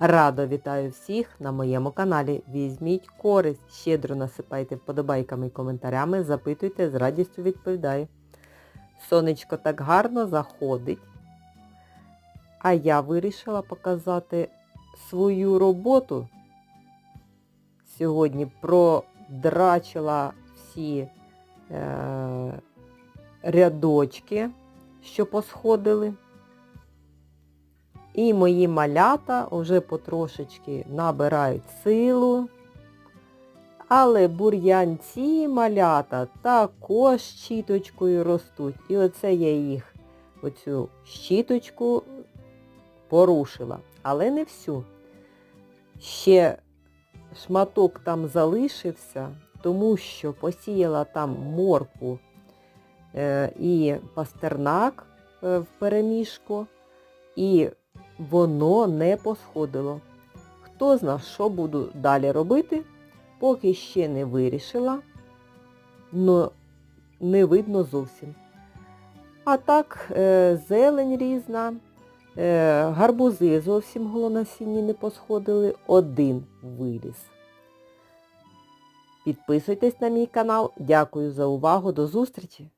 Радо вітаю всіх на моєму каналі. Візьміть користь, щедро насипайте вподобайками і коментарями, запитуйте, з радістю відповідаю. Сонечко так гарно заходить. А я вирішила показати свою роботу. Сьогодні продрачила всі е, рядочки, що посходили. І мої малята вже потрошечки набирають силу. Але бур'янці малята також щіточкою ростуть. І оце я їх, оцю щіточку порушила. Але не всю. Ще шматок там залишився, тому що посіяла там моркву е, і пастернак е, в перемішку. І воно не посходило. Хто знав, що буду далі робити, поки ще не вирішила, но не видно зовсім. А так, е, зелень різна, е, гарбузи зовсім голонасінні не посходили, один виліз. Підписуйтесь на мій канал. Дякую за увагу. До зустрічі!